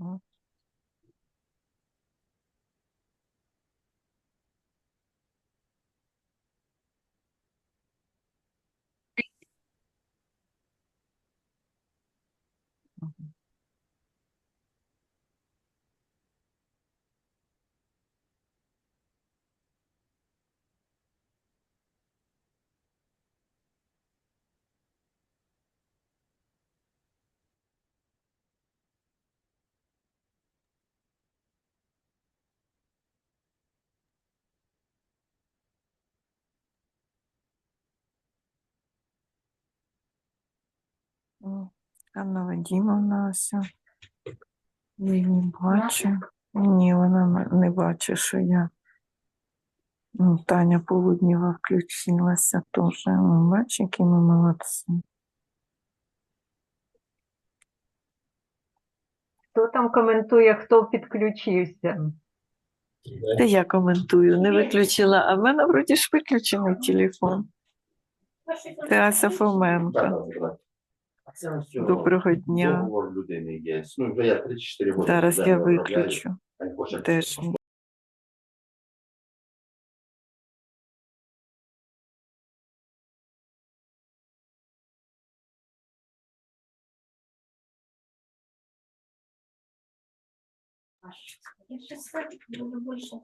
Uh-huh. Mhm. Анна Вадімовна ось. Я її не бачу. Ні, вона не бачить, що я. Ну, Таня Полуднєва включилася теж. Ну, Бачиш, які ми молодці. Хто там коментує, хто підключився? Та я коментую, не виключила, а в мене вроді ж виключений телефон. Це Фоменко. Доброго дня. Ну, вже я 3-4. Зараз я виключу. Теж. Я сейчас буду больше.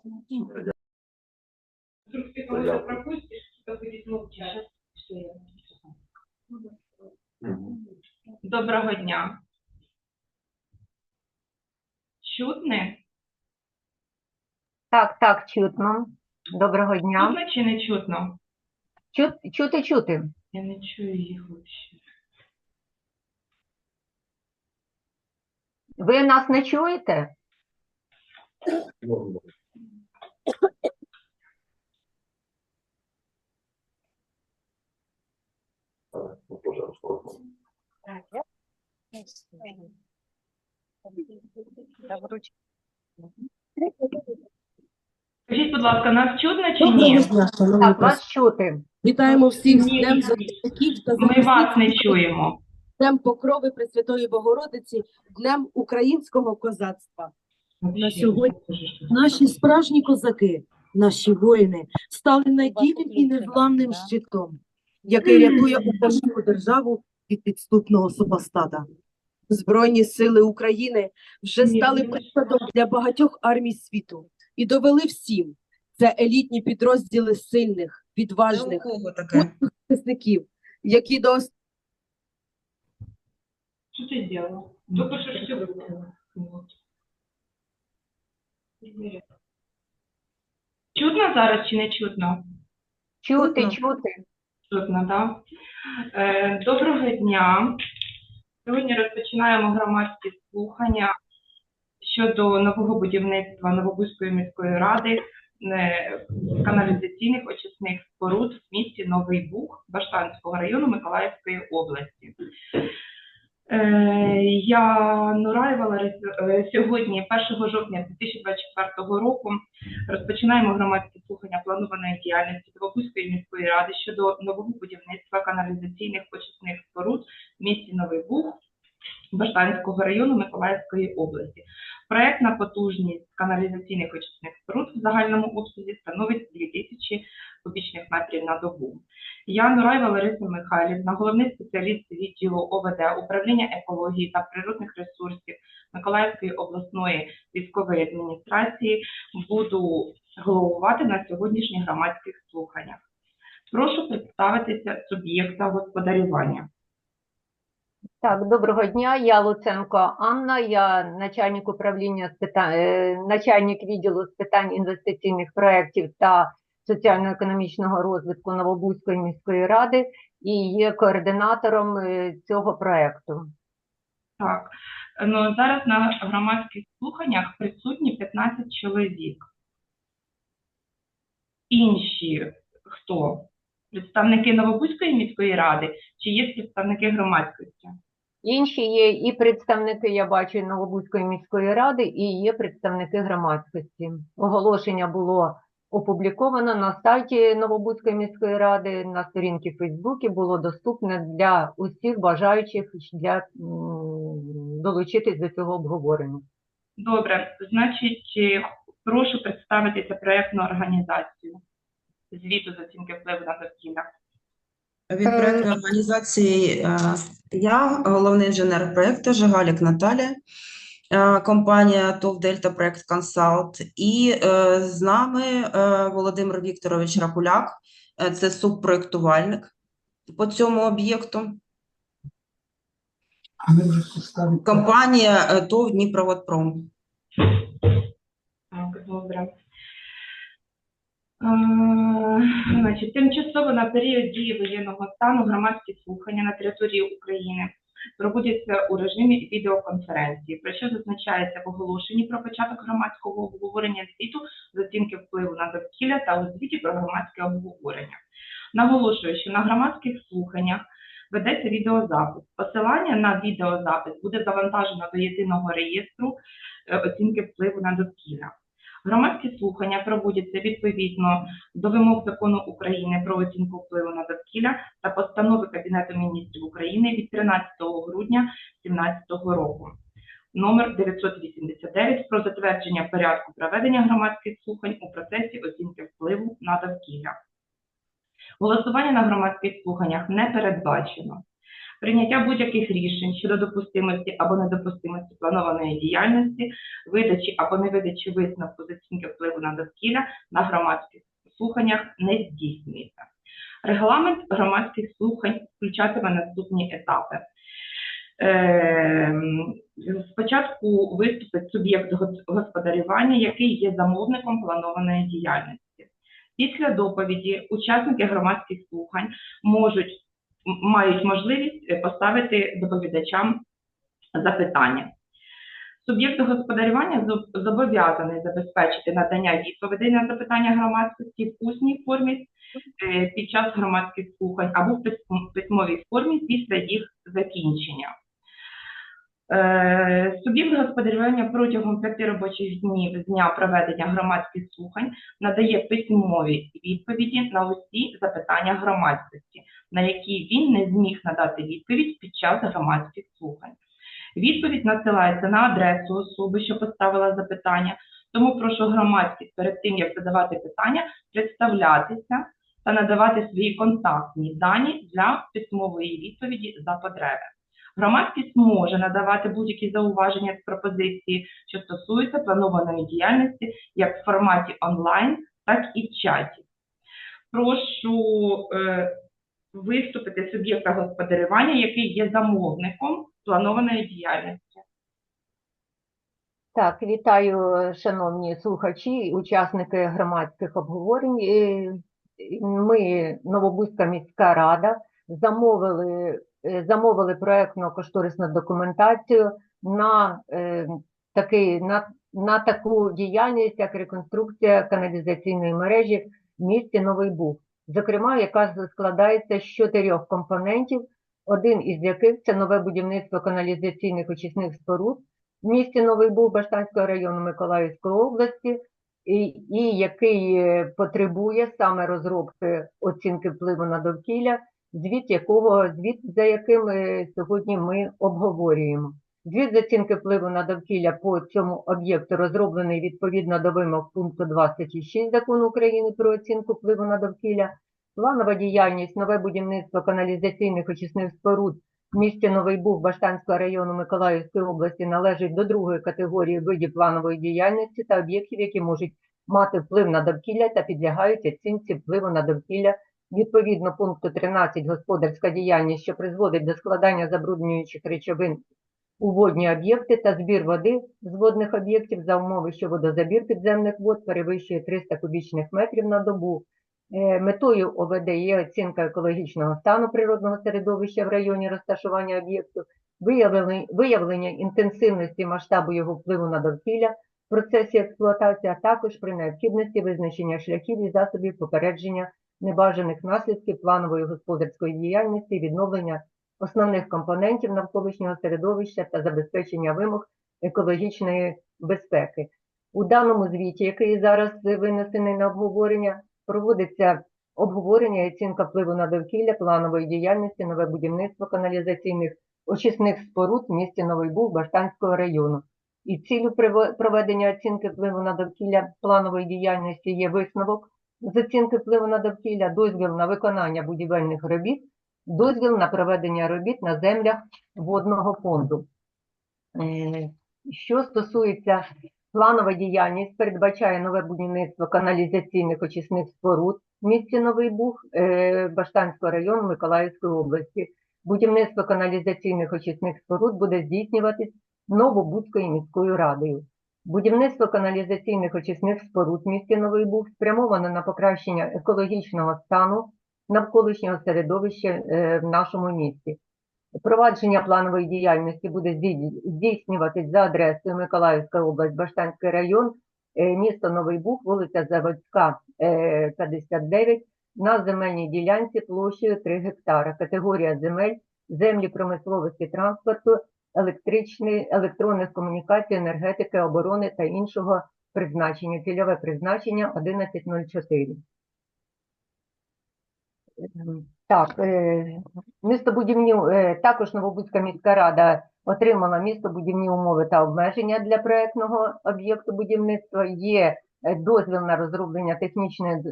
Вдруг ты кого-то пропустишь, кто будет молчать. Что я. Доброго дня. Чутне? Так, так, чутно. Доброго дня. Чутно чи не чутно? Чут, чути, чути. Я не чую їх взагалі. Ви нас не чуєте? Скажіть, будь ласка, нас чутно чи ні? Так, вас чути. Вітаємо всіх з Ні, Днем захисників та Ми вас захисниць, не чуємо. Днем Покрови Пресвятої Богородиці, Днем українського козацтва. На сьогодні Наші справжні козаки, наші воїни, стали надійним і незламним щитом, який рятує українську державу від підступного супостата. Збройні сили України вже стали прикладом для багатьох армій світу і довели всім. Це елітні підрозділи сильних, відважних захисників, які до Що ти зробила? Тільки що все було. Чутно зараз чи не чутно? Чути, чути. Чутно, так? Е, доброго дня. Сьогодні розпочинаємо громадські слухання щодо нового будівництва Новобузької міської ради е, каналізаційних очисних споруд в місті Новий Буг Баштанського району Миколаївської області. Е, Я Нураєва сьогодні, 1 жовтня 2024 року, розпочинаємо громадські слухання планованої діяльності Новобузької міської ради щодо нового будівництва каналізаційних очисних споруд в місті Новий Буг Баштанського району Миколаївської області. Проектна потужність каналізаційних очисних споруд в загальному обсязі становить 2000 кубічних метрів на добу. Я Нураєва Лариса Михайлівна, головний спеціаліст відділу ОВД управління екології та природних ресурсів Миколаївської обласної військової адміністрації буду головувати на сьогоднішніх громадських слуханнях. Прошу представитися суб'єкта господарювання. Так, доброго дня. Я Луценко Анна, я начальник управління з питань, е, начальник відділу з питань інвестиційних проєктів та соціально-економічного розвитку Новобузької міської ради і є координатором е, цього проєкту. Так, ну зараз на громадських слуханнях присутні 15 чоловік. Інші хто? Представники Новобузької міської ради чи є представники громадськості? Інші є і представники, я бачу, Новобузької міської ради, і є представники громадськості. Оголошення було опубліковано на сайті Новобузької міської ради, на сторінці Фейсбуці було доступне для усіх бажаючих для долучитись до цього обговорення. Добре, значить, е, прошу представитися проєктну організацію звіту з оцінки впливу на довкілля. Від проектної організації е, я, головний інженер проекту Жигалік Наталя, е, компанія ТОВ Дельта Проект Консалт, і е, з нами е, Володимир Вікторович Рапуляк, е, це субпроектувальник по цьому об'єкту. Компанія е, ТОВ Дніпроводпром. Так, добре. Е, Значить, тимчасово на період дії воєнного стану громадські слухання на території України проводяться у режимі відеоконференції, про що зазначається в оголошенні про початок громадського обговорення звіту з оцінки впливу на довкілля та у звіті про громадське обговорення. Наголошую, що на громадських слуханнях ведеться відеозапис. Посилання на відеозапис буде завантажено до єдиного реєстру е, оцінки впливу на довкілля. Громадські слухання проводяться відповідно до вимог закону України про оцінку впливу на довкілля та постанови Кабінету міністрів України від 13 грудня 2017 року. Номер 989 про затвердження порядку проведення громадських слухань у процесі оцінки впливу на довкілля. Голосування на громадських слуханнях не передбачено. Прийняття будь-яких рішень щодо допустимості або недопустимості планованої діяльності, видачі або невидачі висновку з оцінки впливу на довкілля на громадських слуханнях не здійснюється. Регламент громадських слухань включатиме наступні етапи. Ем, Спочатку виступить суб'єкт господарювання, який є замовником планованої діяльності. Після доповіді учасники громадських слухань можуть мають можливість е, поставити доповідачам запитання. Суб'єкт господарювання зобов'язаний забезпечити надання відповідей на запитання громадськості в усній формі е, під час громадських слухань або в письмовій формі після їх закінчення. Е, Суб'єкт господарювання протягом п'яти робочих днів з дня проведення громадських слухань надає письмові відповіді на усі запитання громадськості, на які він не зміг надати відповідь під час громадських слухань. Відповідь надсилається на адресу особи, що поставила запитання, тому прошу громадськість перед тим, як задавати питання, представлятися та надавати свої контактні дані для письмової відповіді за потреби. Громадськість може надавати будь-які зауваження з пропозиції, що стосуються планованої діяльності як в форматі онлайн, так і в чаті. Прошу е, виступити суб'єкта господарювання, який є замовником планованої діяльності. Так, вітаю, шановні слухачі, учасники громадських обговорень. Е, Ми, Новобузька міська рада, замовили, е, замовили проектно-кошторисну документацію на, е, такий, на, на таку діяльність, як реконструкція каналізаційної мережі в місті Новий Буг, зокрема, яка складається з чотирьох компонентів, один із яких це нове будівництво каналізаційних очисних споруд в місті Новий Буг Баштанського району Миколаївської області, і, і який е, потребує саме розробки оцінки впливу на довкілля, звіт якого звіт, за яким е, сьогодні ми обговорюємо. Звіт з оцінки впливу на довкілля по цьому об'єкту розроблений відповідно до вимог пункту 26 закону України про оцінку впливу на довкілля. Планова діяльність, нове будівництво каналізаційних очисних споруд в місті Новий Буг Баштанського району Миколаївської області належить до другої категорії видів планової діяльності та об'єктів, які можуть мати вплив на довкілля та підлягають оцінці впливу на довкілля відповідно пункту 13 господарська діяльність, що призводить до складання забруднюючих речовин у водні об'єкти та збір води з водних об'єктів за умови, що водозабір підземних вод перевищує 300 кубічних метрів на добу. Е, Метою ОВД є оцінка екологічного стану природного середовища в районі розташування об'єкту, виявлення, інтенсивності масштабу його впливу на довкілля в процесі експлуатації, а також при необхідності визначення шляхів і засобів попередження небажаних наслідків планової господарської діяльності, відновлення основних компонентів навколишнього середовища та забезпечення вимог екологічної безпеки. У даному звіті, який зараз винесений на обговорення, проводиться обговорення і оцінка впливу на довкілля планової діяльності, нове будівництво каналізаційних очисних споруд в місті Новий Буг Баштанського району. І цілю проведення оцінки впливу на довкілля планової діяльності є висновок з оцінки впливу на довкілля, дозвіл на виконання будівельних робіт, дозвіл на проведення робіт на землях водного фонду. Е, Що стосується планова діяльність, передбачає нове будівництво каналізаційних очисних споруд в місті Новий Буг е, Баштанського району Миколаївської області. Будівництво каналізаційних очисних споруд буде здійснюватись Новобузькою міською радою. Будівництво каналізаційних очисних споруд в місті Новий Буг спрямовано на покращення екологічного стану навколишнього середовища е, в нашому місті. Провадження планової діяльності буде здійснюватись за адресою Миколаївська область, Баштанський район, е, місто Новий Буг, вулиця Заводська, е, 59, на земельній ділянці площею 3 гектара. Категорія земель, землі промисловості транспорту, електронних комунікацій, енергетики, оборони та іншого призначення. Цільове призначення 1104. Так, е, містобудівні, е, також Новобузька міська рада отримала містобудівні умови та обмеження для проектного об'єкту будівництва. Є е, дозвіл на розроблення технічної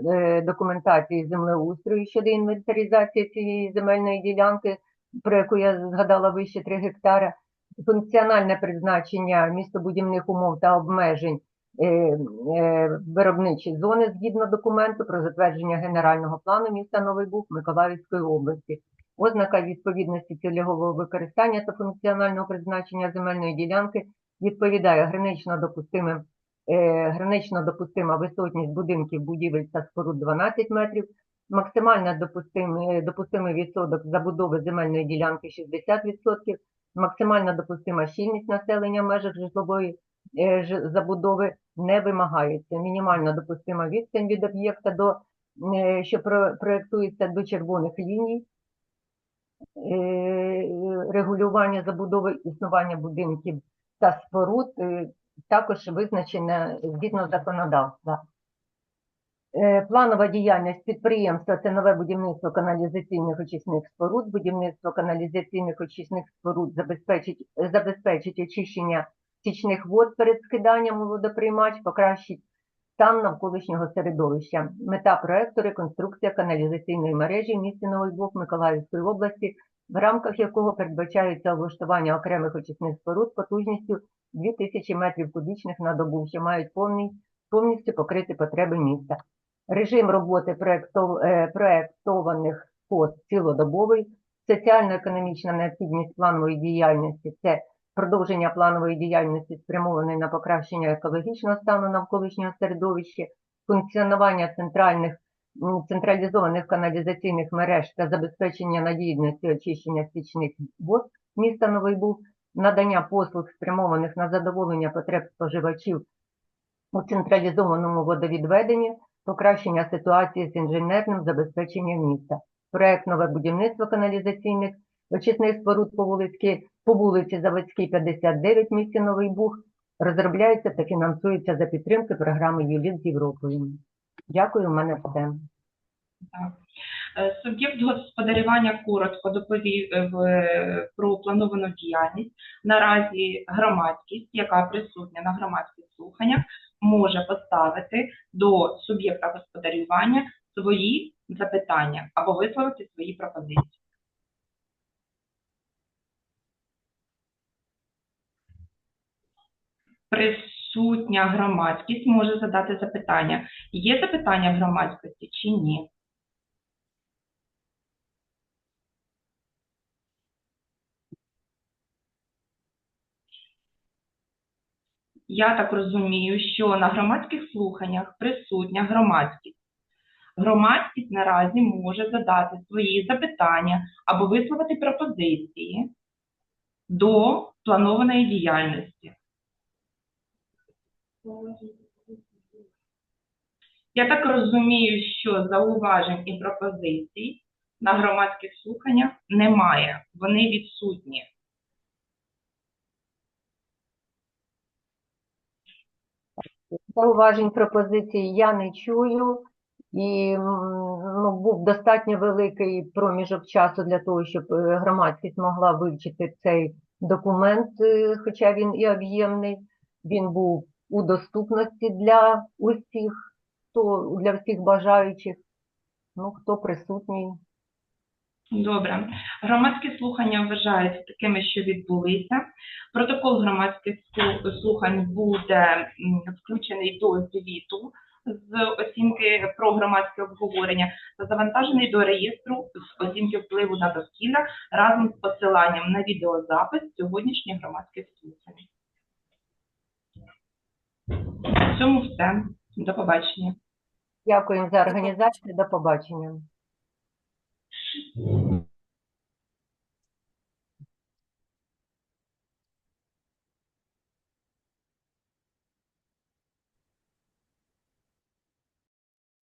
документації землеустрою щодо інвентаризації цієї земельної ділянки, про яку я згадала вище 3 гектара. Функціональне призначення містобудівних умов та обмежень виробничі зони згідно документу про затвердження генерального плану міста Новий Буг Миколаївської області. Ознака відповідності цільового використання та функціонального призначення земельної ділянки відповідає гранично допустимим е, гранично допустима висотність будинків, будівель та споруд 12 метрів, максимально допустимий, допустимий відсоток забудови земельної ділянки 60%, максимально допустима щільність населення в межах житлової е, забудови не вимагається. Мінімально допустима відстань від об'єкта до е, що проєктується до червоних ліній, е, регулювання забудови існування будинків та споруд е, також визначене згідно законодавства. Е, Планова діяльність підприємства це нове будівництво каналізаційних очисних споруд. Будівництво каналізаційних очисних споруд забезпечить, забезпечить очищення стічних вод перед скиданням у водоприймач, покращить стан навколишнього середовища. Мета проекту реконструкція каналізаційної мережі в місті Новий Буг Миколаївської області, в рамках якого передбачається облаштування окремих очисних споруд потужністю 2000 метрів кубічних на добу, що мають повний, повністю покрити потреби міста. Режим роботи проектов, е, пост цілодобовий, соціально-економічна необхідність планової діяльності це продовження планової діяльності спрямованої на покращення екологічного стану навколишнього середовища, функціонування центральних централізованих каналізаційних мереж та забезпечення надійності очищення стічних вод міста Новий Буг, надання послуг спрямованих на задоволення потреб споживачів у централізованому водовідведенні, покращення ситуації з інженерним забезпеченням міста. Проект нове будівництво каналізаційних очисних споруд по вулиці, по вулиці Заводській, 59, в місті Новий Буг, розробляється та фінансується за підтримки програми ЮЛІТ з Європою. Дякую, в мене все. Е, Суб'єкт господарювання коротко доповів е, про плановану діяльність. Наразі громадськість, яка присутня на громадських слуханнях, може поставити до суб'єкта господарювання свої запитання або висловити свої пропозиції. Присутня громадськість може задати запитання. Є запитання в громадськості чи ні? Я так розумію, що на громадських слуханнях присутня громадськість. Громадськість наразі може задати свої запитання або висловити пропозиції до планованої діяльності. Я так розумію, що зауважень і пропозицій на громадських слуханнях немає. Вони відсутні. Зауважень пропозицій я не чую. І ну, був достатньо великий проміжок часу для того, щоб е, громадськість могла вивчити цей документ, е, хоча він і об'ємний. він був у доступності для усіх, хто для всіх бажаючих. Ну, хто присутній. Добре. Громадські слухання вважаються такими, що відбулися. Протокол громадських слухань буде включений до звіту з оцінки про громадське обговорення та завантажений до реєстру з оцінки впливу на довкілля разом з посиланням на відеозапис сьогоднішніх громадських слухань. На цьому все. До побачення. Дякуємо за організацію. До побачення.